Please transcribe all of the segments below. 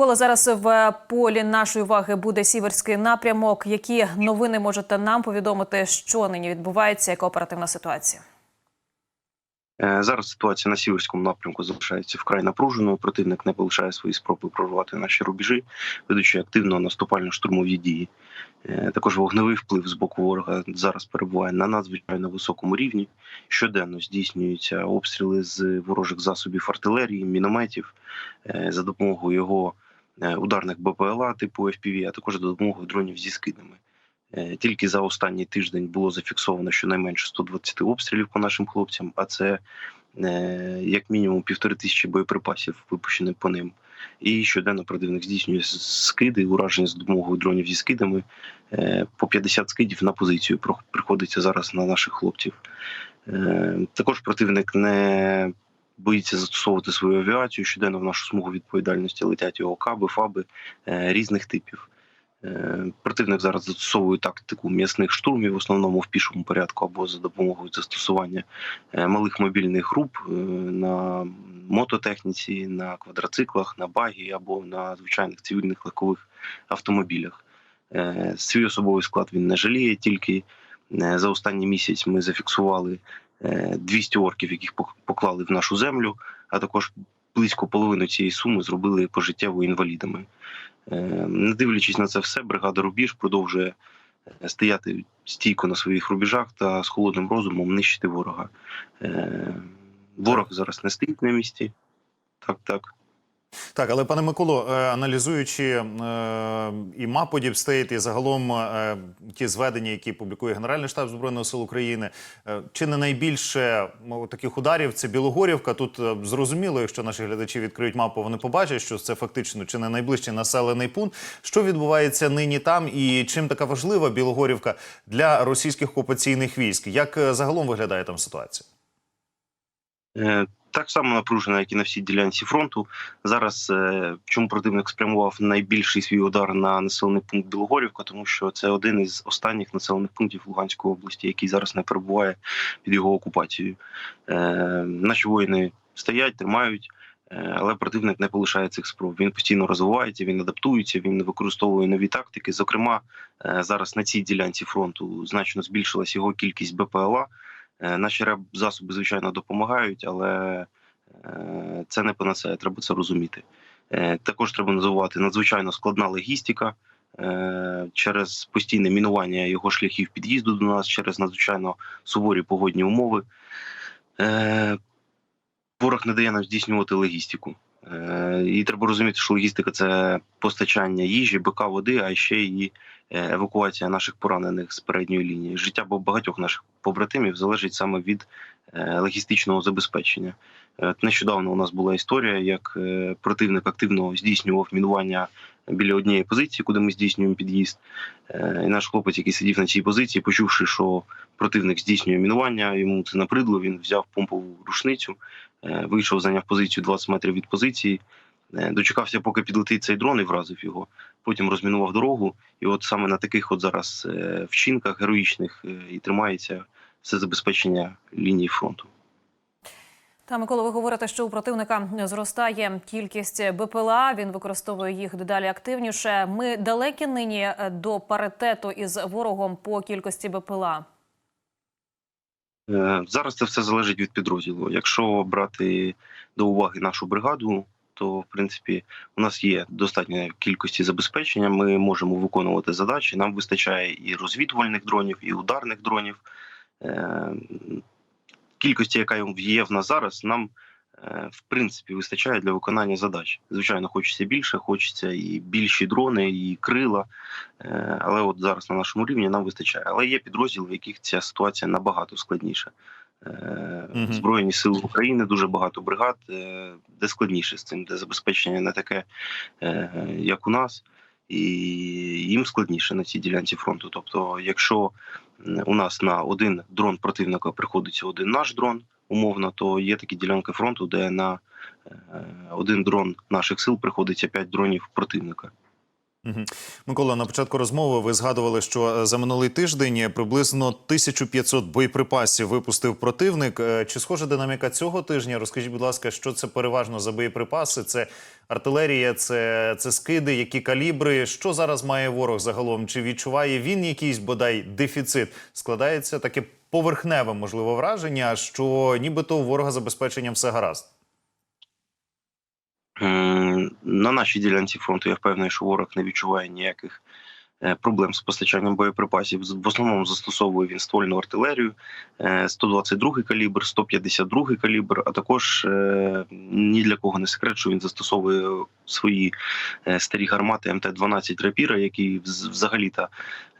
Коли зараз в полі нашої уваги буде сіверський напрямок. Які новини можете нам повідомити, що нині відбувається, яка оперативна ситуація? Е, Зараз ситуація на сіверському напрямку залишається вкрай напруженою. Противник не полишає свої спроби прорвати наші рубежі, ведучи активно наступально-штурмові дії. Е, Також вогневий вплив з боку ворога зараз перебуває на надзвичайно високому рівні. Щоденно здійснюються обстріли з ворожих засобів артилерії, мінометів е, за допомогою його ударних БПЛА типу FPV, а також за допомогою дронів зі скидами. Е, Тільки за останній тиждень було зафіксовано щонайменше 120 обстрілів по нашим хлопцям, а це е, як мінімум півтори тисячі боєприпасів випущених по ним. І щоденно противник здійснює скиди, ураження з допомогою дронів зі скидами. Е, По 50 скидів на позицію приходиться зараз на наших хлопців. Е, Також противник не боїться застосовувати свою авіацію. Щоденно в нашу смугу відповідальності летять його каби, фаби е, різних типів. Е, Противник зараз застосовує тактику м'ясних штурмів, в основному в пішому порядку або за допомогою застосування е, малих мобільних груп на мототехніці, на квадроциклах, на багі або на звичайних цивільних легкових автомобілях. Свій особовий склад він не жаліє, тільки за останній місяць ми зафіксували 200 орків, яких поклали в нашу землю, а також близько половину цієї суми зробили пожиттєво інвалідами. Е, Не дивлячись на це все, бригада Рубіж продовжує е, стояти стійко на своїх рубіжах та з холодним розумом нищити ворога. Е, Ворог зараз не стоїть на місці. Так, так. Так, але пане Миколо, е, аналізуючи е, і мапу Діпстейт, і загалом е, ті зведення, які публікує Генеральний штаб збройних сил України, чи не найбільше таких ударів це Білогорівка? Тут зрозуміло, якщо наші глядачі відкриють мапу, вони побачать, що це фактично чи не найближчий населений пункт. Що відбувається нині там, і чим така важлива Білогорівка для російських окупаційних військ? Як загалом виглядає там ситуація? Так само напружена, як і на всій ділянці фронту. Зараз е, чому противник спрямував найбільший свій удар на населений пункт Білогорівка, тому що це один із останніх населених пунктів Луганської області, який зараз не перебуває під його окупацією. Е, Наші воїни стоять, тримають. е, Але противник не полишає цих спроб. Він постійно розвивається, він адаптується, він використовує нові тактики. Зокрема, зараз на цій ділянці фронту значно збільшилась його кількість БПЛА. Е, Наші засоби, звичайно, допомагають, але е, це не панацея, треба це розуміти. Е, Також треба називати надзвичайно складна логістика через постійне мінування його шляхів під'їзду до нас, через надзвичайно суворі погодні умови. Ворог не дає нам здійснювати логістику. І треба розуміти, що логістика це постачання їжі, бика води, а ще і евакуація наших поранених з передньої лінії. Життя багатьох наших побратимів залежить саме від е, логістичного забезпечення. Е, Нещодавно у нас була історія, як е, противник активно здійснював мінування біля однієї позиції, куди ми здійснюємо під'їзд. Е, І наш хлопець, який сидів на цій позиції, почувши, що противник здійснює мінування, йому це набридло. Він взяв помпову рушницю, е, вийшов, зайняв позицію 20 метрів від позиції. Е, Дочекався, поки підлетить цей дрон і вразив його. Потім розмінував дорогу. І от саме на таких от зараз е, вчинках героїчних е, і тримається все забезпечення лінії фронту. Та Микола, ви говорите, що у противника зростає кількість БПЛА. Він використовує їх дедалі активніше. Ми далекі нині до паритету із ворогом по кількості БПЛА. Зараз це все залежить від підрозділу. Якщо брати до уваги нашу бригаду, то в принципі у нас є достатня кількості забезпечення. Ми можемо виконувати задачі. Нам вистачає і розвідувальних дронів, і ударних дронів. Е, Кількості, яка є в нас зараз, нам е, в принципі вистачає для виконання задач. Звичайно, хочеться більше, хочеться і більші дрони, і крила. Е, Але от зараз на нашому рівні нам вистачає. Але є підрозділи, в яких ця ситуація набагато складніша. Е. Збройні сили України дуже багато бригад, е, де складніше з цим, де забезпечення не таке, е, як у нас, і їм складніше на цій ділянці фронту. Тобто, якщо у нас на один дрон противника приходиться один наш дрон, умовно, то є такі ділянки фронту, де на один дрон наших сил приходиться 5 дронів противника. Микола, на початку розмови ви згадували, що е, за минулий тиждень приблизно 1500 боєприпасів випустив противник. Е, Чи схожа динаміка цього тижня? Розкажіть, будь ласка, що це переважно за боєприпаси? Це артилерія, це, це скиди, які калібри? Що зараз має ворог загалом? Чи відчуває він якийсь бодай дефіцит? Складається таке поверхневе, можливо, враження, що нібито у ворога забезпеченням все гаразд. М, На нашій ділянці фронту я впевнений, що ворог не відчуває ніяких е, проблем з постачанням боєприпасів. В основному застосовує він ствольну артилерію, е, 122 калібр, 152 калібр, а також е, ні для кого не секрет, що він застосовує свої е, старі гармати МТ-12 рапіра, які взагалі-то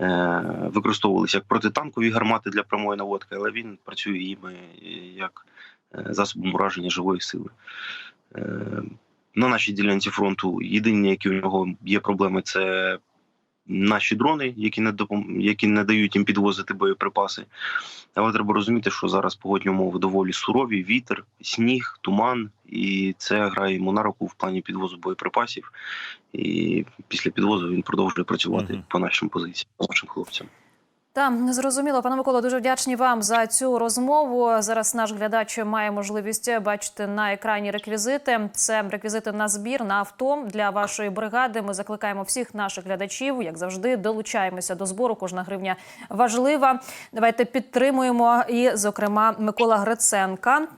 е, використовувалися як протитанкові гармати для прямої наводки, але він працює їми е, як е, засобом ураження живої сили. На нашій ділянці фронту єдині, які у нього є проблеми, це наші дрони, які не допом... які не дають їм підвозити боєприпаси. Але треба розуміти, що зараз погодні умови доволі сурові: вітер, сніг, туман, і це грає йому на руку в плані підвозу боєприпасів. І після підвозу він продовжує працювати Мгм. по нашим позиціям, по нашим хлопцям. Та зрозуміло, пане Миколо, дуже вдячні вам за цю розмову. Зараз наш глядач має можливість бачити на екрані реквізити. Це реквізити на збір на авто для вашої бригади. Ми закликаємо всіх наших глядачів, як завжди, долучаємося до збору. Кожна гривня важлива. Давайте підтримуємо. І, зокрема, Микола Гриценка